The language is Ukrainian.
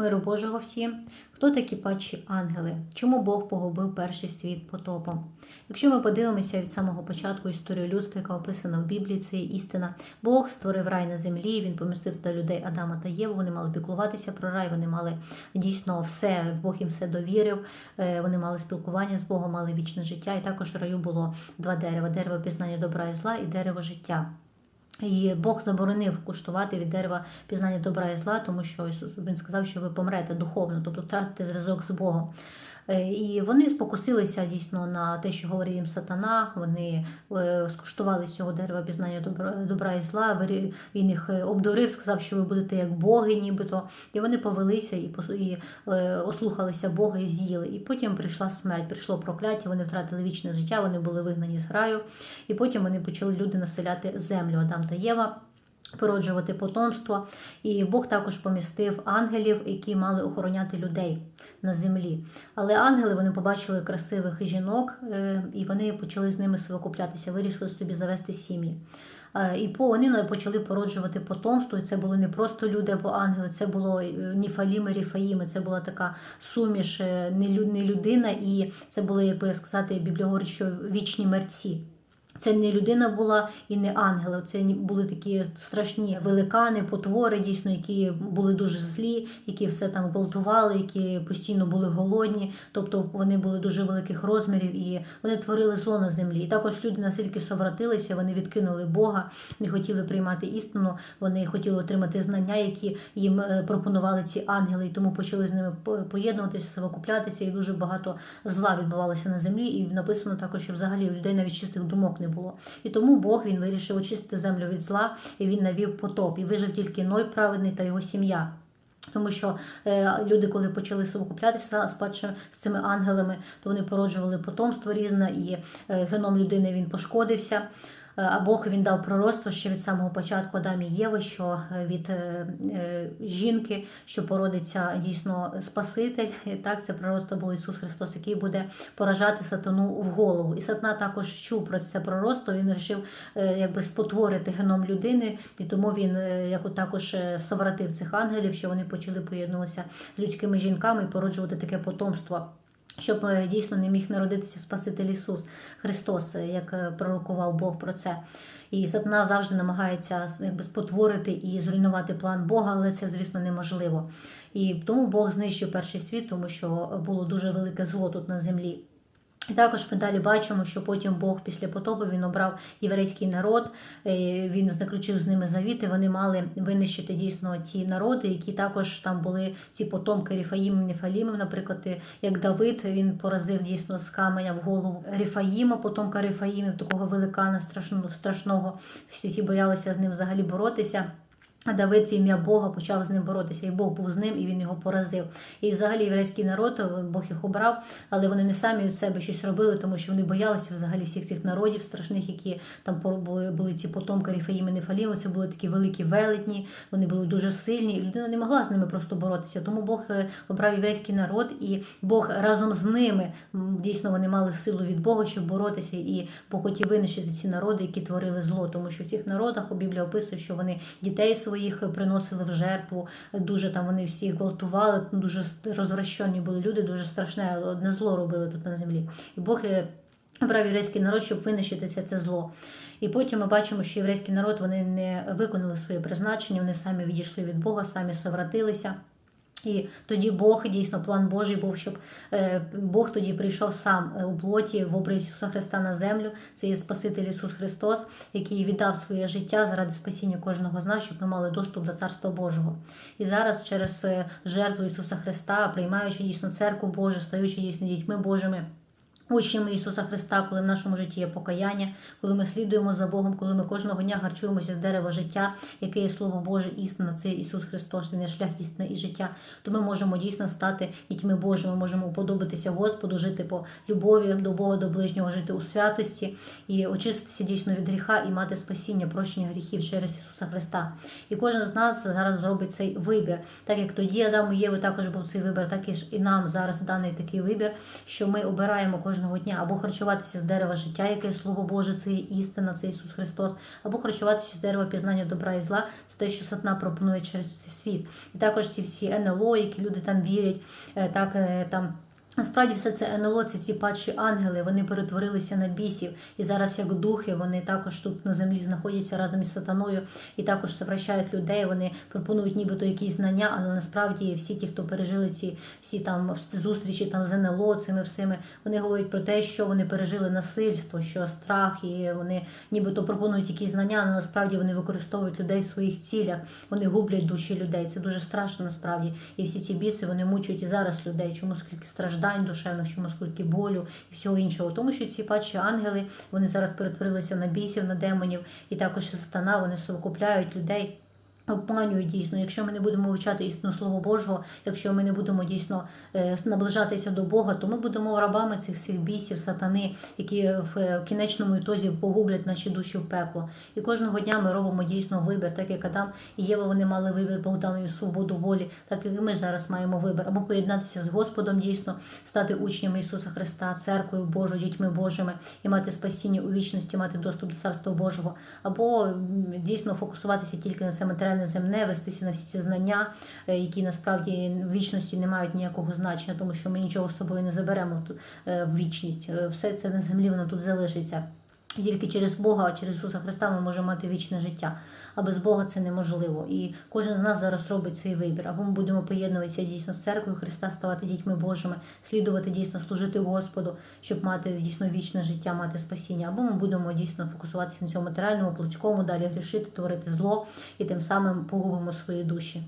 Миру Божого всім. Хто такі падші ангели? Чому Бог погубив перший світ потопом? Якщо ми подивимося від самого початку історію людства, яка описана в Біблії, це є істина. Бог створив рай на землі, він помістив туди людей Адама та Єву. Вони мали піклуватися про рай, вони мали дійсно все, Бог їм все довірив. Е, Вони мали спілкування з Богом, мали вічне життя. І також в раю було два дерева: дерево пізнання добра і зла і дерево життя. І Бог заборонив куштувати від дерева пізнання добра і зла, тому що Ісус він сказав, що ви помрете духовно, тобто втратите зв'язок з Богом. Е, І вони спокусилися дійсно на те, що говорив їм сатана. Вони е, скуштували з цього дерева пізнання добра, добра і зла. Він їх е, обдурив, сказав, що ви будете як боги, нібито. І вони повелися і, і ослухалися Бога і з'їли. І потім прийшла смерть, прийшло прокляття, вони втратили вічне життя, вони були вигнані з граю. І потім вони почали люди населяти землю Адам та Єва. Породжувати потомство, і Бог також помістив ангелів, які мали охороняти людей на землі. Але ангели вони побачили красивих жінок, е, і вони почали з ними совокуплятися, вирішили собі завести сім'ї. Е, І вони почали породжувати потомство. І це були не просто люди або ангели, це було е, Ніфаліми, Ріфаїми. Це була така суміш не людина, і це були, як би сказати, Біблія що вічні мерці. Це не людина була і не ангели. Це були такі страшні великани, потвори, дійсно, які були дуже злі, які все там гвалтували, які постійно були голодні. Тобто вони були дуже великих розмірів і вони творили зло на землі. І також люди настільки совратилися, вони відкинули Бога, не хотіли приймати істину, вони хотіли отримати знання, які їм е, пропонували ці ангели, і тому почали з ними по- поєднуватися, совокуплятися, і дуже багато зла відбувалося на землі. І написано також, що взагалі у людей навіть чистих думок не було. І тому Бог він вирішив очистити землю від зла, і він навів потоп. І вижив тільки Ной праведний та його сім'я. Тому що е, люди, коли почали совокуплятися спадше з цими ангелами, то вони породжували потомство різне, і е, геном людини він пошкодився. Е, А Бог він дав пророцтво ще від самого початку Адамі Єви, що е, від е, жінки, що породиться дійсно Спаситель. І так це пророцтво було Ісус Христос, який буде поражати сатану в голову. І сатана також чув про це пророцтво. Він вирішив якби спотворити геном людини, і тому він як також совратив цих ангелів, що вони почали поєднуватися з людськими жінками і породжувати таке потомство. Щоб е, дійсно не міг народитися Спаситель Ісус Христос, е, як е, пророкував Бог про це. І сатана завжди намагається якби, спотворити і зруйнувати план Бога, але це, звісно, неможливо. І тому Бог знищив перший світ, тому що було дуже велике зло тут на землі. І також ми далі бачимо, що потім Бог після потопу він обрав єврейський народ, е, він заключив з ними завіти. Вони мали винищити дійсно ті народи, які також там були ці потомки Ріфаїмів, Нефалімів, наприклад, як Давид він поразив дійсно з каменя в голову Ріфаїма, потомка Ріфаїмів, такого великана страшного страшного. Всі боялися з ним взагалі боротися. Давид в ім'я Бога почав з ним боротися, і Бог був з ним, і він його поразив. І взагалі єврейський народ, Бог їх обрав, але вони не самі від себе щось робили, тому що вони боялися взагалі всіх цих народів страшних, які там були, були ці потомки Ріфаїм і Нефаліму. Це були такі великі велетні, вони були дуже сильні, і людина не могла з ними просто боротися. Тому Бог е, обрав єврейський народ, і Бог разом з ними дійсно вони мали силу від Бога, щоб боротися, і Бог хотів винищити ці народи, які творили зло, тому що в цих народах у Біблії описує, що вони дітей своїх приносили в жертву, дуже там вони всіх гвалтували, дуже розвращені були люди, дуже страшне одне зло робили тут на землі. І Бог е, обрав єврейський народ, щоб винищити це, це зло. І потім ми бачимо, що єврейський народ вони не виконали своє призначення, вони самі відійшли від Бога, самі совратилися. І тоді Бог, дійсно, план Божий був, щоб е, Бог тоді прийшов сам е, у плоті в образі Ісуса Христа на землю. Це є Спаситель Ісус Христос, який віддав своє життя заради спасіння кожного з нас, щоб ми мали доступ до Царства Божого. І зараз через е, жертву Ісуса Христа, приймаючи дійсно церкву Божу, стаючи дійсно дітьми Божими. Учнями Ісуса Христа, коли в нашому житті є покаяння, коли ми слідуємо за Богом, коли ми кожного дня харчуємося з дерева життя, яке є Слово Боже, істина, це Ісус Христос, Він є шлях істини і життя, то ми можемо дійсно стати дітьми Божими, можемо уподобатися Господу, жити по любові до Бога, до ближнього, жити у святості і очиститися дійсно від гріха і мати спасіння, прощення гріхів через Ісуса Христа. І кожен з нас зараз зробить цей вибір, так як тоді Адаму і Єві також був цей вибір, так і нам зараз даний такий вибір, що ми обираємо кожного кожного дня, або харчуватися з дерева життя, яке слово Боже, це істина, це Ісус Христос, або харчуватися з дерева пізнання добра і зла, це те, що сатна пропонує через світ. І також ці всі НЛО, які люди там вірять, е, так е, там. Насправді все це НЛО, це ці падші ангели, вони перетворилися на бісів, і зараз як духи, вони також тут на землі знаходяться разом із сатаною і також совращають людей. Вони пропонують нібито якісь знання, але насправді всі ті, хто пережили ці всі там зустрічі там з НЛО, цими всіми, вони говорять про те, що вони пережили насильство, що страх, і вони нібито пропонують якісь знання, але насправді вони використовують людей в своїх цілях, вони гублять душі людей. Це дуже страшно насправді. І всі ці біси вони мучують і зараз людей. Чому скільки страждань душевних, чому скільки болю і всього іншого. Тому що ці падші ангели вони зараз перетворилися на бісів, на демонів, і також сатана вони совокупляють людей. Обманюють дійсно, якщо ми не будемо вивчати істину Слово Божого, якщо ми не будемо дійсно е, наближатися до Бога, то ми будемо рабами цих всіх бісів, сатани, які в е, кінечному ітозі погублять наші душі в пекло. І кожного дня ми робимо дійсно вибір, так як Адам і Єва вони мали вибір, Бог свободу волі, так як і ми зараз маємо вибір. Або поєднатися з Господом, дійсно стати учнями Ісуса Христа, церквою Божою, дітьми Божими і мати спасіння у вічності, мати доступ до Царства Божого, або дійсно фокусуватися тільки на це матеріальне земне, вестися на всі ці знання, е, які насправді в вічності не мають ніякого значення, тому що ми нічого з собою не заберемо е, в вічність. Е, Все це на землі, воно тут залишиться. Тільки через Бога, через Ісуса Христа ми можемо мати вічне життя. А без Бога це неможливо. І кожен з нас зараз робить цей вибір. Або ми будемо поєднуватися дійсно з церквою Христа, ставати дітьми Божими, слідувати дійсно, служити Господу, щоб мати дійсно вічне життя, мати спасіння. Або ми будемо дійсно фокусуватися на цьому матеріальному, плотському, далі грішити, творити зло і тим самим погубимо свої душі.